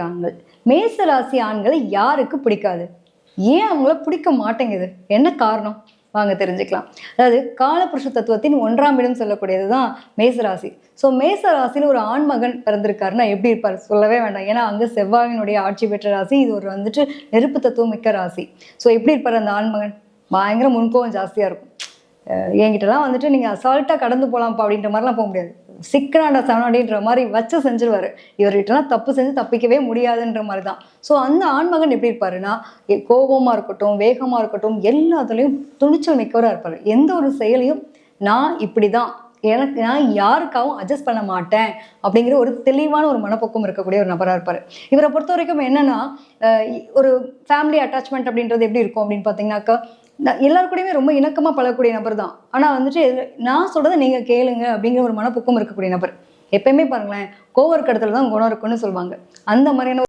ஆண்கள் மேச ராசி ஆண்களை யாருக்கு பிடிக்காது? ஏன் அவங்கள பிடிக்க மாட்டேங்குது? என்ன காரணம்? வாங்க தெரிஞ்சுக்கலாம். அதாவது காலபுருஷ தத்துவத்தின் ஒன்றாம் இடம் சொல்லக்கூடியது தான் மேசராசி. ஸோ மேச ராசியில் ஒரு ஆண்மகன் பிறந்திருக்காருன்னா எப்படி இருப்பார்? சொல்லவே வேண்டாம். ஏன்னா அங்கே செவ்வாயினுடைய ஆட்சி பெற்ற ராசி இது ஒரு வந்துட்டு நெருப்பு தத்துவம் மிக்க ராசி. ஸோ எப்படி இருப்பார் அந்த ஆண்மகன்? பயங்கர முன்கோவம் ஜாஸ்தியாக இருக்கும். அஹ் என்கிட்டலாம் வந்துட்டு நீங்கள் அசால்ட்டாக கடந்து போகலாம்ப்பா அப்படின்ற மாதிரிலாம் போக முடியாது. சிக்கனாண்ட சவனாடின்ற மாதிரி வச்சு செஞ்சிருவாரு. இவர்கிட்டலாம் தப்பு செஞ்சு தப்பிக்கவே முடியாதுன்ற மாதிரி தான் ஸோ அந்த ஆண்மகன் எப்படி இருப்பாருன்னா கோபமாக கோபமா இருக்கட்டும் வேகமாக இருக்கட்டும் எல்லாத்துலேயும் துணிச்சல் மிக்கவராக இருப்பார். எந்த ஒரு செயலையும் நான் இப்படி தான் எனக்கு நான் யாருக்காகவும் அட்ஜஸ்ட் பண்ண மாட்டேன் அப்படிங்கிற ஒரு தெளிவான ஒரு மனப்போக்கம் இருக்கக்கூடிய ஒரு நபராக இருப்பார். இவரை பொறுத்த வரைக்கும் என்னன்னா ஒரு ஃபேமிலி அட்டாச்மெண்ட் அப்படின்றது எப்படி இருக்கும் அப்படின்னு பார்த்தீங்கன்னாக்கா நான் எல்லாரு கூடயுமே ரொம்ப இணக்கமாக பழகக்கூடிய நபர் தான் ஆனால் வந்துட்டு நான் சொல்கிறத நீங்கள் கேளுங்க அப்படிங்கிற ஒரு மனப்போக்கம் இருக்கக்கூடிய நபர். எப்பயுமே பாருங்களேன் கோவர் கடத்துல தான் குணம் இருக்குன்னு சொல்லுவாங்க அந்த மாதிரியான